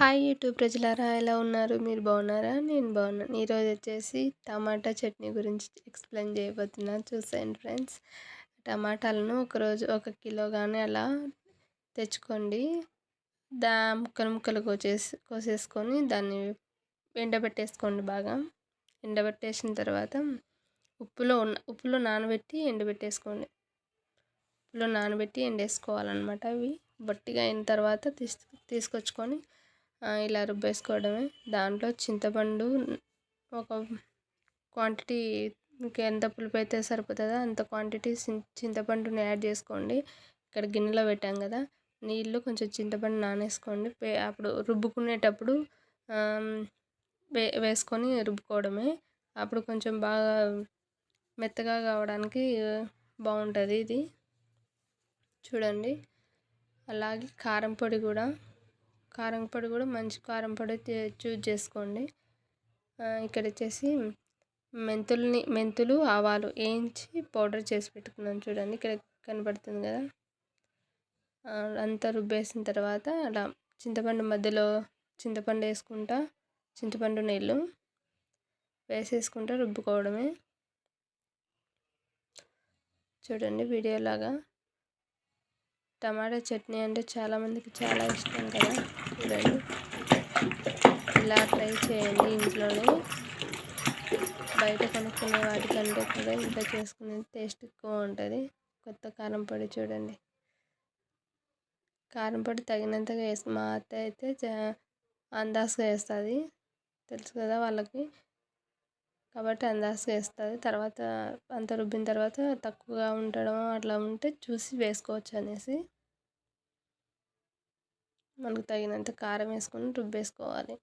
Hi YouTube ప్రజలారా ఎలా ఉన్నారు? మీరు బాగున్నారా? నేను బాగున్నాను. ఈరోజు వచ్చేసి టమాటా చట్నీ గురించి ఎక్స్ప్లెయిన్ చేయబోతున్నాను చూసేయండి ఫ్రెండ్స్ టమాటాలను ఒకరోజు ఒక కిలో కానీ అలా తెచ్చుకోండి. దా ముక్కలు ముక్కలు కోసేసి కోసేసుకొని దాన్ని ఎండబెట్టేసుకోండి బాగా. ఎండబెట్టేసిన తర్వాత ఉప్పులో ఉన్న ఉప్పులో నానబెట్టి ఎండబెట్టేసుకోండి. ఉప్పులో నానబెట్టి ఎండేసుకోవాలన్నమాట అవి. బట్టిగా అయిన తర్వాత తీసు తీసుకొచ్చుకొని ఇలా రుబ్బేసుకోవడమే. దాంట్లో చింతపండు ఒక క్వాంటిటీ మీకు ఎంత పులుపు అయితే సరిపోతుందో అంత క్వాంటిటీ చింతపండుని యాడ్ చేసుకోండి. ఇక్కడ గిన్నెలో పెట్టాం కదా నీళ్ళు కొంచెం చింతపండు నానేసుకోండి. అప్పుడు రుబ్బుకునేటప్పుడు వే వేసుకొని రుబ్బుకోవడమే. అప్పుడు కొంచెం బాగా మెత్తగా కావడానికి బాగుంటుంది ఇది. చూడండి. అలాగే కారం పొడి కూడా కారం పొడి కూడా మంచి కారం పొడి చూజ్ చేసుకోండి. ఇక్కడ వచ్చేసి మెంతుల్ని మెంతులు ఆవాలు వేయించి పౌడర్ చేసి పెట్టుకున్నాను చూడండి. ఇక్కడ కనబడుతుంది కదా. అంతా రుబ్బేసిన తర్వాత అలా చింతపండు మధ్యలో చింతపండు వేసుకుంటా చింతపండు నీళ్ళు వేసేసుకుంటా రుబ్బుకోవడమే. చూడండి వీడియోలాగా. టమాటా చట్నీ అంటే చాలామందికి చాలా ఇష్టం కదా. చూడండి. ఇలా ట్రై చేయండి ఇంట్లోనే. బయట కొనుక్కునే వాటికంటే కూడా ఇంట్లో చేసుకునే టేస్ట్ ఎక్కువ ఉంటుంది. కొత్త కారం పొడి చూడండి. కారం పొడి తగినంతగా వేసి మా అత్త అయితే అందాజుగా వేస్తుంది. తెలుసు కదా వాళ్ళకి? కాబట్టి అందాజుగా వేస్తుంది తర్వాత అంత రుబ్బిన తర్వాత తక్కువగా ఉండడం అట్లా ఉంటే చూసి వేసుకోవచ్చు అనేసి. మనకు తగినంత కారం వేసుకొని రుబ్బేసుకోవాలి.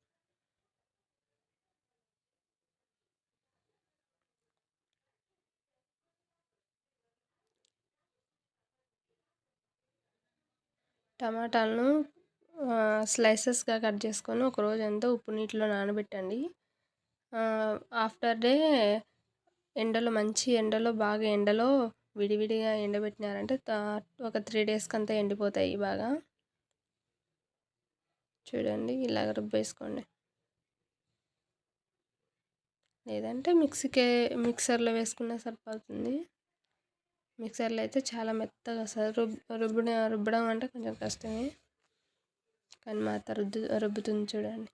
టమాటాలను స్లైసెస్గా కట్ చేసుకొని ఒక రోజు అంతా ఉప్పు నీటిలో నానబెట్టండి. ఆఫ్టర్ డే ఎండలో మంచి ఎండలో బాగా ఎండలో విడివిడిగా ఎండబెట్టినారంటే ఒక త్రీ డేస్కి అంతా ఎండిపోతాయి బాగా. చూడండి ఇలాగ రుబ్బేసుకోండి. లేదంటే మిక్సీకే మిక్సర్లో వేసుకున్నా సరిపోతుంది. మిక్సర్లో అయితే చాలా మెత్తగా వస్తుంది రుబ్ రుబ్బడం రుబ్బడం అంటే కొంచెం కష్టమే. కానీ మా అత్త రుద్దు రుబ్బుతుంది చూడండి.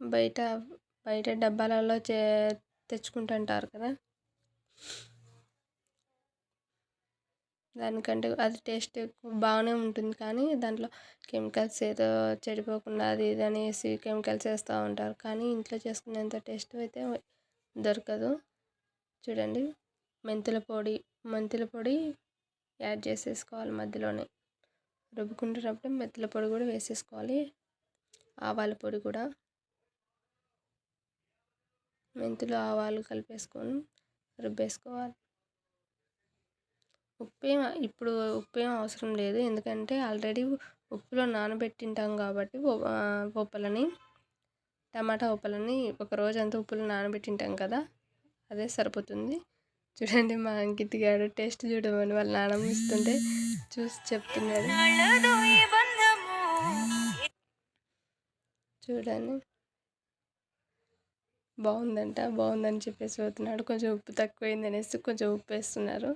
బయట బయట డబ్బాలలో చే తెచ్చుకుంటుంటారు కదా. దానికంటే అది టేస్ట్ బాగానే ఉంటుంది కానీ దాంట్లో కెమికల్స్ ఏదో చెడిపోకుండా అది ఇది అనేసి కెమికల్స్ వేస్తూ ఉంటారు. కానీ ఇంట్లో చేసుకునేంత టేస్ట్ అయితే దొరకదు. చూడండి మెంతుల పొడి మెంతుల పొడి యాడ్ చేసేసుకోవాలి మధ్యలోనే. రుబ్బుకుంటున్నప్పుడు మెంతుల పొడి కూడా వేసేసుకోవాలి. ఆవాల పొడి కూడా. మెంతులు ఆవాలు కలిపేసుకొని రుబ్బేసుకోవాలి. ఉప్పేం ఇప్పుడు ఉప్పేం అవసరం లేదు. ఎందుకంటే ఆల్రెడీ ఉప్పులో నానబెట్టింటాం కాబట్టి ఉప్పలని టమాటా ఉప్పలని ఒక రోజంతా ఉప్పులో నానబెట్టింటాం కదా అదే సరిపోతుంది. చూడండి మా అంకిత్ గారు టేస్ట్ చూడమని వాళ్ళ నాన్నమ్మ ఇస్తుంటే చూసి చెప్తున్నాడు చూడండి. బాగుందంట బాగుందని చెప్పేసి పోతున్నాడు కొంచెం ఉప్పు తక్కువైంది అనేసి కొంచెం ఉప్పు వేస్తున్నారు.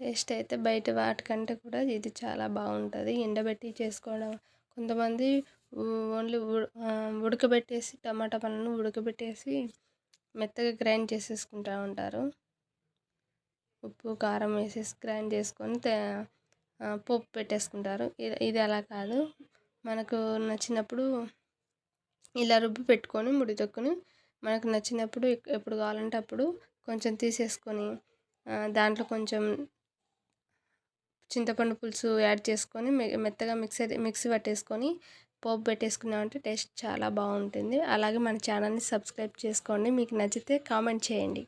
టేస్ట్ అయితే బయట వాటికంటే కూడా ఇది చాలా బాగుంటుంది. ఎండబెట్టి చేసుకోవడం కొంతమంది ఓన్లీ ఉడకబెట్టేసి టమాటా పళ్ళను ఉడకబెట్టేసి మెత్తగా గ్రైండ్ చేసేసుకుంటూ ఉంటారు. ఉప్పు కారం వేసేసి గ్రైండ్ చేసుకొని పోపు పెట్టేసుకుంటారు. ఇది ఇది అలా కాదు. మనకు నచ్చినప్పుడు ఇలా రుబ్బి పెట్టుకొని ముడి తొక్కుని మనకు నచ్చినప్పుడు ఎప్పుడు కావాలంటే అప్పుడు కొంచెం తీసేసుకొని దాంట్లో కొంచెం చింతపండు పులుసు యాడ్ చేసుకొని మెత్తగా మిక్సీ మిక్సీ పట్టేసుకొని పోపు పెట్టేసుకున్నామంటే టేస్ట్ చాలా బాగుంటుంది. అలాగే మన ఛానల్ని సబ్స్క్రైబ్ చేసుకోండి. మీకు నచ్చితే కామెంట్ చేయండి.